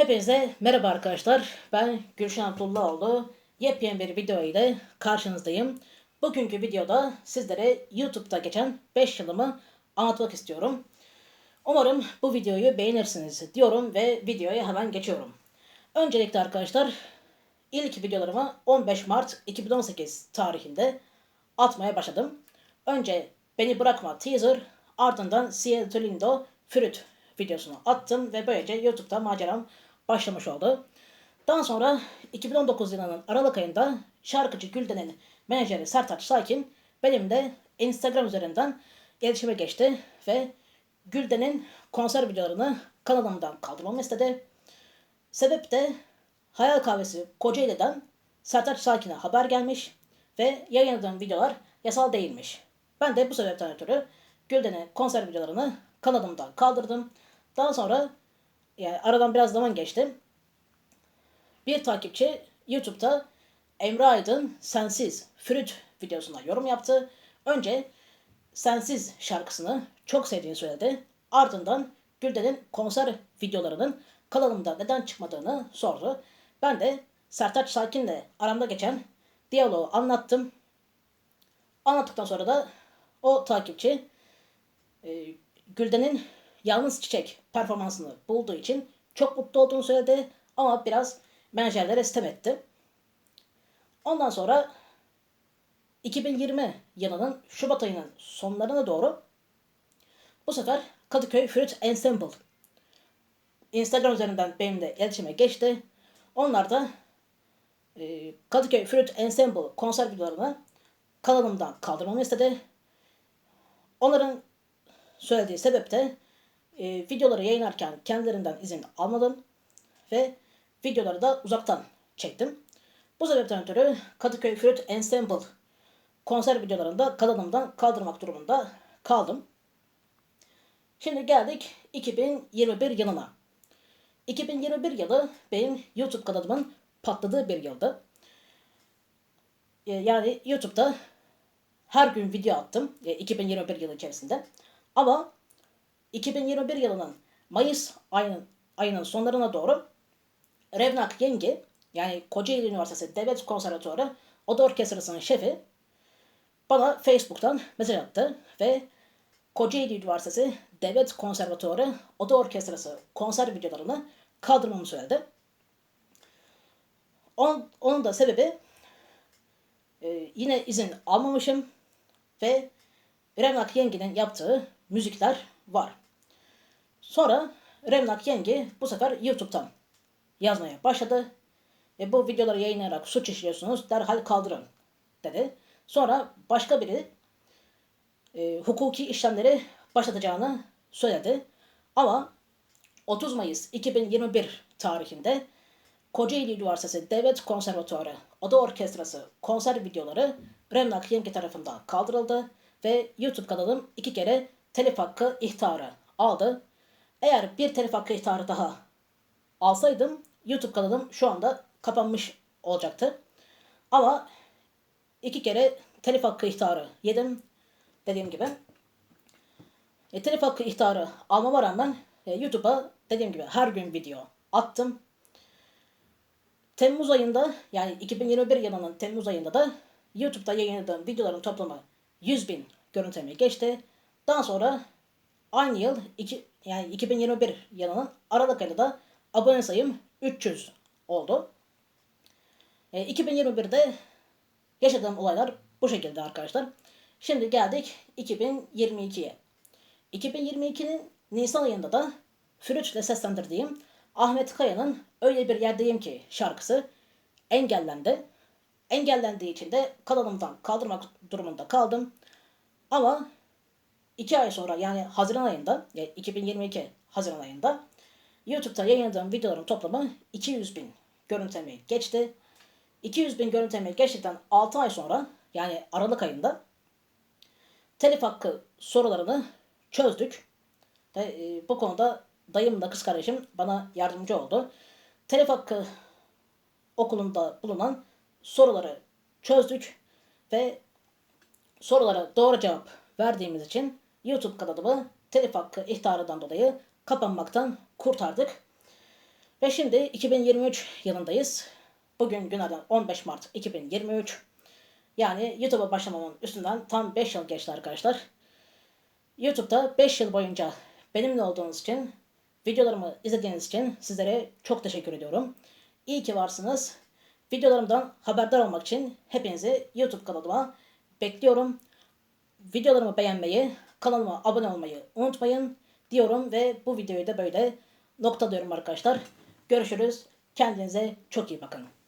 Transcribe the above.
Hepinize merhaba arkadaşlar. Ben Gülşen Abdullahoğlu. Yepyeni bir video ile karşınızdayım. Bugünkü videoda sizlere YouTube'da geçen 5 yılımı anlatmak istiyorum. Umarım bu videoyu beğenirsiniz diyorum ve videoya hemen geçiyorum. Öncelikle arkadaşlar ilk videolarımı 15 Mart 2018 tarihinde atmaya başladım. Önce Beni Bırakma teaser ardından Seattle Lindo Fruit videosunu attım ve böylece YouTube'da maceram başlamış oldu. Daha sonra 2019 yılının Aralık ayında şarkıcı Gülden'in menajeri Sertaç Sakin benimle Instagram üzerinden iletişime geçti ve Gülden'in konser videolarını kanalımdan kaldırmamı istedi. Sebep de Hayal Kahvesi Kocaeli'den Sertaç Sakin'e haber gelmiş ve yayınladığım videolar yasal değilmiş. Ben de bu sebepten ötürü Gülden'in konser videolarını kanalımdan kaldırdım. Daha sonra yani aradan biraz zaman geçti. Bir takipçi YouTube'da Emre Aydın Sensiz Fruit videosuna yorum yaptı. Önce Sensiz şarkısını çok sevdiğini söyledi. Ardından Gülden'in konser videolarının kanalımda neden çıkmadığını sordu. Ben de Sertaç Sakin'le aramda geçen diyaloğu anlattım. Anlattıktan sonra da o takipçi e, Gülden'in Yalnız Çiçek performansını bulduğu için çok mutlu olduğunu söyledi ama biraz menajerlere sitem etti. Ondan sonra 2020 yılının Şubat ayının sonlarına doğru bu sefer Kadıköy Fruit Ensemble Instagram üzerinden benimle iletişime geçti. Onlar da e, Kadıköy Fruit Ensemble konser videolarını kanalımdan kaldırmamı istedi. Onların söylediği sebep de e, videoları yayınlarken kendilerinden izin almadım ve videoları da uzaktan çektim. Bu sebepten ötürü Kadıköy Fruit Ensemble konser videolarında kanalımdan kaldırmak durumunda kaldım. Şimdi geldik 2021 yılına. 2021 yılı benim YouTube kanalımın patladığı bir yıldı. E, yani YouTube'da her gün video attım 2021 e, yılı içerisinde. Ama 2021 yılının Mayıs ayının, ayının sonlarına doğru Revnak Yengi yani Kocaeli Üniversitesi Devlet Konservatuarı Oda Orkestrası'nın şefi bana Facebook'tan mesaj attı ve Kocaeli Üniversitesi Devlet Konservatuarı Oda Orkestrası konser videolarını kaldırmamı söyledi. Onun, onun da sebebi e, yine izin almamışım ve Revnak Yengi'nin yaptığı müzikler var. Sonra Revnak Yengi bu sefer YouTube'dan yazmaya başladı. Ve bu videoları yayınlayarak suç işliyorsunuz derhal kaldırın dedi. Sonra başka biri e, hukuki işlemleri başlatacağını söyledi. Ama 30 Mayıs 2021 tarihinde Kocaeli Üniversitesi Devlet Konservatuarı Oda Orkestrası konser videoları Remnak Yengi tarafından kaldırıldı ve YouTube kanalım iki kere telif hakkı ihtarı aldı. Eğer bir telif hakkı ihtarı daha alsaydım YouTube kanalım şu anda kapanmış olacaktı. Ama iki kere telif hakkı ihtarı yedim dediğim gibi. E, telif hakkı ihtarı almama rağmen e, YouTube'a dediğim gibi her gün video attım. Temmuz ayında yani 2021 yılının Temmuz ayında da YouTube'da yayınladığım videoların toplamı 100 bin görüntülemeyi geçti. Daha sonra aynı yıl iki, yani 2021 yılının Aralık ayında da abone sayım 300 oldu. E, 2021'de yaşadığım olaylar bu şekilde arkadaşlar. Şimdi geldik 2022'ye. 2022'nin Nisan ayında da ile seslendirdiğim Ahmet Kaya'nın Öyle Bir Yerdeyim Ki şarkısı engellendi. Engellendiği için de kanalımdan kaldırmak durumunda kaldım. Ama 2 ay sonra yani Haziran ayında, yani 2022 Haziran ayında YouTube'da yayınladığım videoların toplamı 200 bin görüntülemeyi geçti. 200 bin görüntülemeyi geçtikten 6 ay sonra yani Aralık ayında telif hakkı sorularını çözdük. De, e, bu konuda dayım da kız kardeşim bana yardımcı oldu. Telif hakkı okulunda bulunan soruları çözdük ve sorulara doğru cevap verdiğimiz için YouTube kanalımı telif hakkı ihtarından dolayı kapanmaktan kurtardık. Ve şimdi 2023 yılındayız. Bugün günlerden 15 Mart 2023. Yani YouTube'a başlamamın üstünden tam 5 yıl geçti arkadaşlar. YouTube'da 5 yıl boyunca benimle olduğunuz için, videolarımı izlediğiniz için sizlere çok teşekkür ediyorum. İyi ki varsınız. Videolarımdan haberdar olmak için hepinizi YouTube kanalıma bekliyorum. Videolarımı beğenmeyi, kanalıma abone olmayı unutmayın diyorum ve bu videoyu da böyle noktalıyorum arkadaşlar. Görüşürüz. Kendinize çok iyi bakın.